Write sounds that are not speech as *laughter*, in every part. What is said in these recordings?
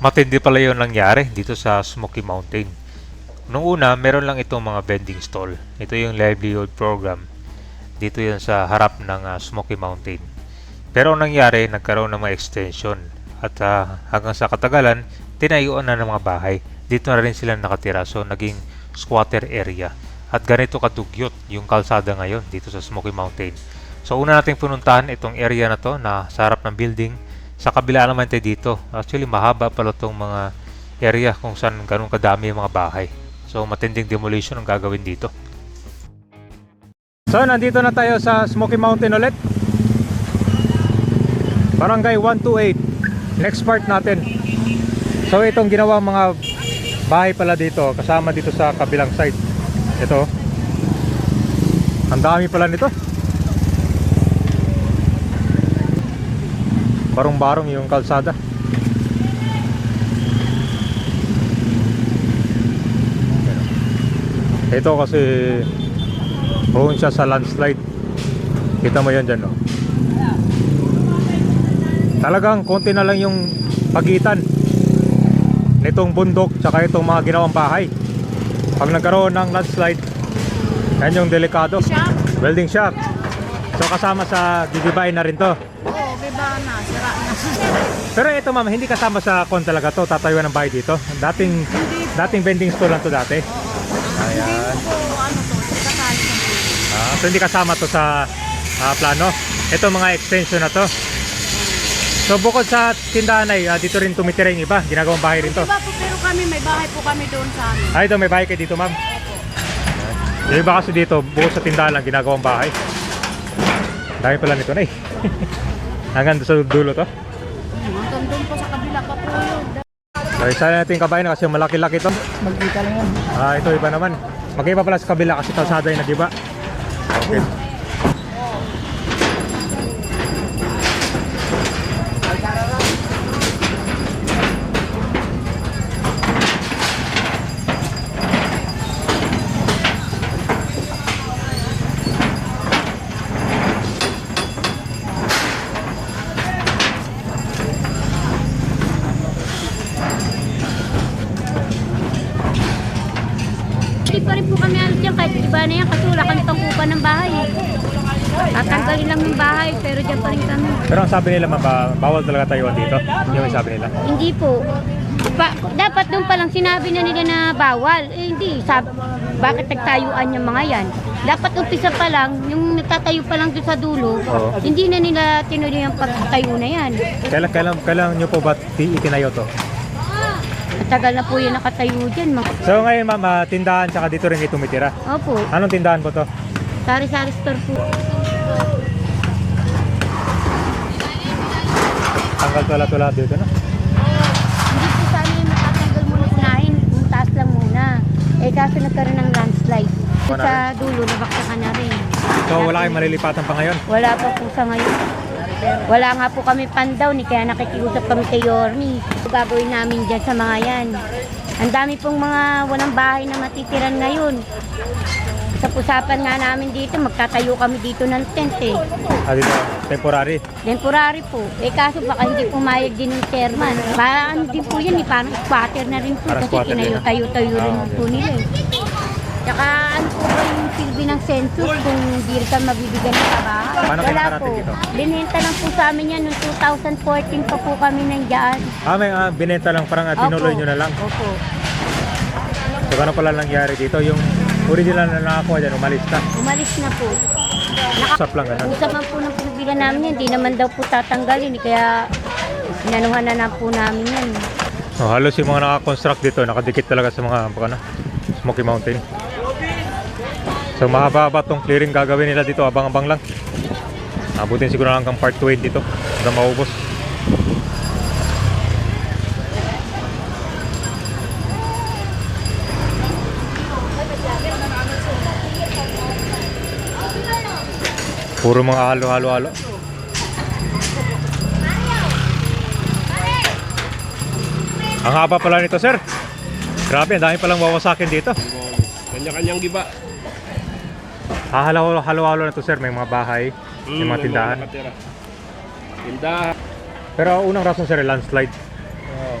Matindi pala yung nangyari dito sa Smoky Mountain. Nung una, meron lang itong mga vending stall. Ito yung livelihood program. Dito yan sa harap ng ah, Smoky Mountain. Pero ang nangyari, nagkaroon ng mga extension. At ah, hanggang sa katagalan, tinayuan na ng mga bahay. Dito na rin sila nakatira. So, naging squatter area. At ganito kadugyot yung kalsada ngayon dito sa Smoky Mountain. So, una nating pununtahan itong area na to na sa harap ng building. Sa kabila naman tayo dito. Actually, mahaba pala itong mga area kung saan ganun kadami yung mga bahay. So, matinding demolition ang gagawin dito. So, nandito na tayo sa Smoky Mountain ulit. Barangay 128. Next part natin. So, itong ginawa mga bahay pala dito. Kasama dito sa kabilang side. Ito. Ang dami pala nito. Barong-barong yung kalsada. Ito kasi prone siya sa landslide. Kita mo yan dyan, no? Talagang konti na lang yung pagitan nitong bundok tsaka itong mga ginawang bahay. Pag nagkaroon ng landslide, yan yung delikado. Welding shop. So kasama sa gigibain na rin to. Pero ito ma'am, hindi kasama sa kon talaga to, tatayuan ng bahay dito. Dating dating vending store lang to dati. Hindi Ayan. ko ano to, kasali ng pulis. Ah, so hindi kasama to sa ah, plano. Ito mga extension na to. So bukod sa tindahan ay ah, dito rin tumitira yung iba, ginagawang bahay rin to. Diba po, pero kami, may bahay po kami doon sa amin. Ay, ito may bahay kayo dito ma'am. Yung iba kasi dito, bukod sa tindahan lang, ginagawang bahay. Dami pala nito na eh. *laughs* Hanggang sa dulo to. Hanggang doon po sa kabila pa po yun. So isa natin yung kabayan kasi malaki-laki to. Magkita lang yan. Ah, ito iba naman. Magkaiba pala sa kabila kasi kalsada yung nag-iba. Okay. Pero ang sabi nila ma'am, ba- bawal talaga tayuan dito. Yung sabi nila. Hindi po. Pa, dapat doon pa lang sinabi na nila na bawal. Eh hindi. Sab, bakit nagtayuan yung mga yan? Dapat umpisa pa lang, yung nagtatayo pa lang doon sa dulo, Oo. hindi na nila tinuloy yung pagtayo na yan. Kailan, kailan, kailan nyo po ba ti- itinayo to? Matagal na po yung nakatayo dyan. Mga, So ngayon ma'am, ah, tindahan tsaka dito rin kayo tumitira. opo, Anong tindahan po to? sari-sari store po. Tanggal tula-tula dito na. Hindi po sana yung matatanggal muna unahin, yung taas lang muna. Eh kaso nagkaroon ng landslide. Wala Sa dulo, nabaksakan na rin. So wala kayong malilipatan pa ngayon? Wala pa po sa ngayon. Wala nga po kami pandaw ni kaya nakikiusap kami kay Yormi. Gagawin namin dyan sa mga yan. Ang dami pong mga walang bahay na matitiran ngayon. Sa pusapan nga namin dito, magtatayo kami dito ng tent eh. Ah, dito, temporary. Temporary po. Eh kaso baka hindi pumayag din ng chairman. Parang ano din po yan eh, parang squatter na rin po. Parang Kasi ah. tinayo-tayo rin Ah, okay. po nila eh. Tsaka ano po ba yung silbi ng census kung hindi ka mabibigyan ng trabaho? Paano Wala po. dito? Binenta lang po sa amin yan noong 2014 pa po kami nandiyan. Ah, may ah, binenta lang parang ah, tinuloy nyo na lang. Opo. So gano'n pala nangyari dito? Yung original na nakakuha dyan, umalis na. Umalis na po. Usap lang ganun. Usapan po ng pinabilan namin yan, hindi naman daw po tatanggalin. eh, Kaya inanuhan na na po namin yan. Oh, halos yung mga nakakonstruct dito, nakadikit talaga sa mga baka na, Smoky Mountain. So mahaba-haba tong clearing gagawin nila dito, abang-abang lang. Abutin siguro hanggang part 20 dito, hanggang maubos. Puro mga halo-halo-halo. Ang haba pala nito, sir. Grabe, ang dami palang wawasakin dito. Kanya-kanyang giba. Hahalo-halo na to, sir. May mga bahay, may mga tindahan. Tindahan. Pero unang rason, sir, landslide. Oh.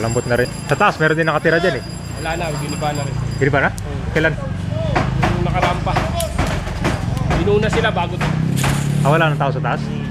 Malambot na rin. Sa taas, meron din nakatira dyan eh. Wala na, giniba na rin. Hindi ba na? Kailan? Yung nakarampa. Inuna sila bago. Ah, wala ng tao sa taas? Lahat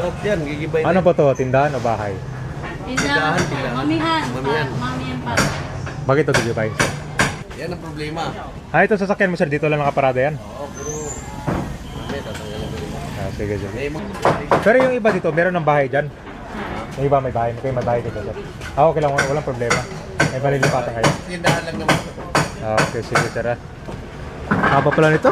lahat yan, gigibay Ano po to? Tindahan o bahay? Tindahan, tindahan. mamihan. Mamihan. pa- Mamihan pa. Bakit ito Digipay? Yan ang problema. Ah, ito sasakyan mo sir. Dito lang nakaparada yan. Oo, pero... Kami, tatanggalin ko rin. Ah, sige, sige. Pero yung iba dito, meron ng bahay dyan. Yung iba may bahay. May kayo dito sir. Ah, okay lang. Walang problema. May malilipatan kayo. Tindahan lang naman. Ah, okay, sige sir. ah. Haba pala nito?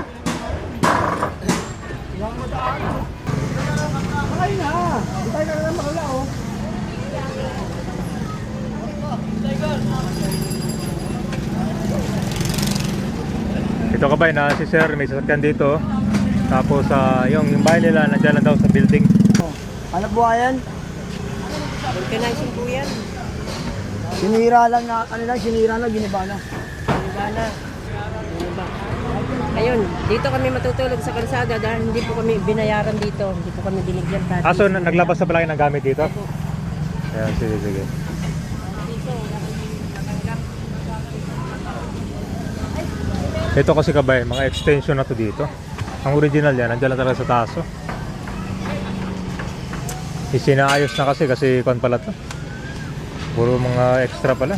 Ito ka ba na si sir may sasakyan dito. Tapos ah, yung, yung bahay nila nandiyan lang daw sa building. Ano buhayan? Organizing po yan. Sinira lang na, ano lang, sinira na, giniba na. Gana. Ano ba? Ayun, dito kami matutulog sa kalsada dahil hindi po kami binayaran dito. Hindi po kami binigyan dati. Ah, so na- naglabas na pala kayo ng gamit dito? Ayan, sige, sige. Ito kasi kabay, mga extension na to dito. Ang original yan, nandiyan lang talaga sa taas. Oh. Isinaayos na kasi kasi kon pala to. Puro mga extra pala.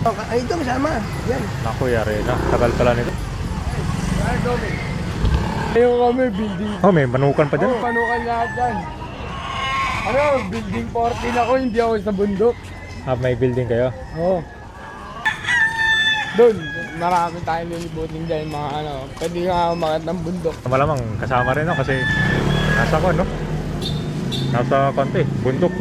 Ay, ito, kasama. Yan. Naku, yari na. Tagal pala nito. Ayun kami, building. Oh, may manukan pa dyan. panukan lahat yan. Ano, building 14 ako, hindi ako sa bundok. Ah, may building kayo. Oo. Doon, marami tayong lilibutin dyan, mga ano, pwede nga umangat ng bundok. Malamang kasama rin ako kasi nasa ko, no? Nasa konti, bundok.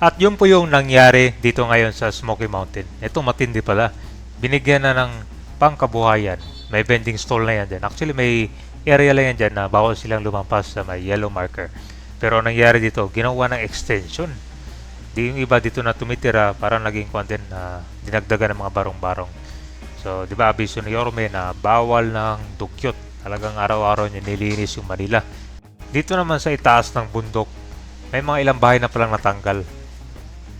At yun po yung nangyari dito ngayon sa Smoky Mountain. Ito matindi pala. Binigyan na ng pangkabuhayan. May vending stall na yan dyan. Actually may area lang yan dyan na bawal silang lumampas sa may yellow marker. Pero ang nangyari dito, ginawa ng extension. Di yung iba dito na tumitira parang naging content na dinagdagan ng mga barong-barong. So, di ba abiso ni Yorme na bawal ng dugyot. Talagang araw-araw niya nilinis yung Manila. Dito naman sa itaas ng bundok, may mga ilang bahay na palang natanggal.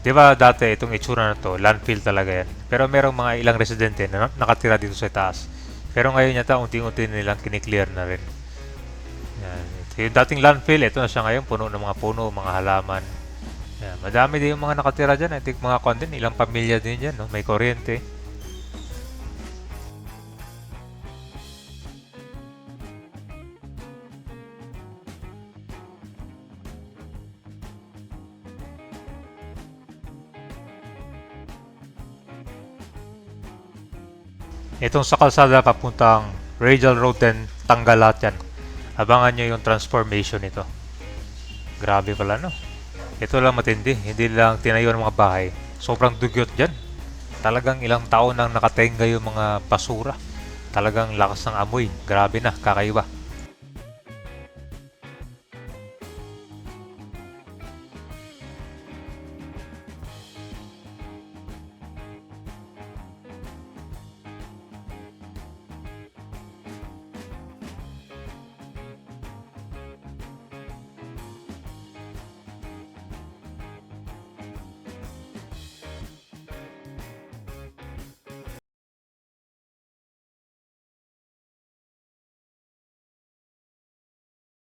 Di ba dati itong itsura na to, landfill talaga yan. Pero merong mga ilang residente na nakatira dito sa taas. Pero ngayon yata unti-unti nilang kiniklear na rin. Yan. Ito yung dating landfill, ito na siya ngayon, puno ng mga puno, mga halaman. Yan. Madami din yung mga nakatira dyan. I think mga kondin, ilang pamilya din dyan, no? may kuryente. Itong sa kalsada papuntang Radial Road 10, tanggal lahat yan. Abangan nyo yung transformation nito. Grabe pala no. Ito lang matindi, hindi lang tinayo ng mga bahay. Sobrang dugyot dyan. Talagang ilang taon nang nakatenga yung mga basura. Talagang lakas ng amoy. Grabe na, kakaiba.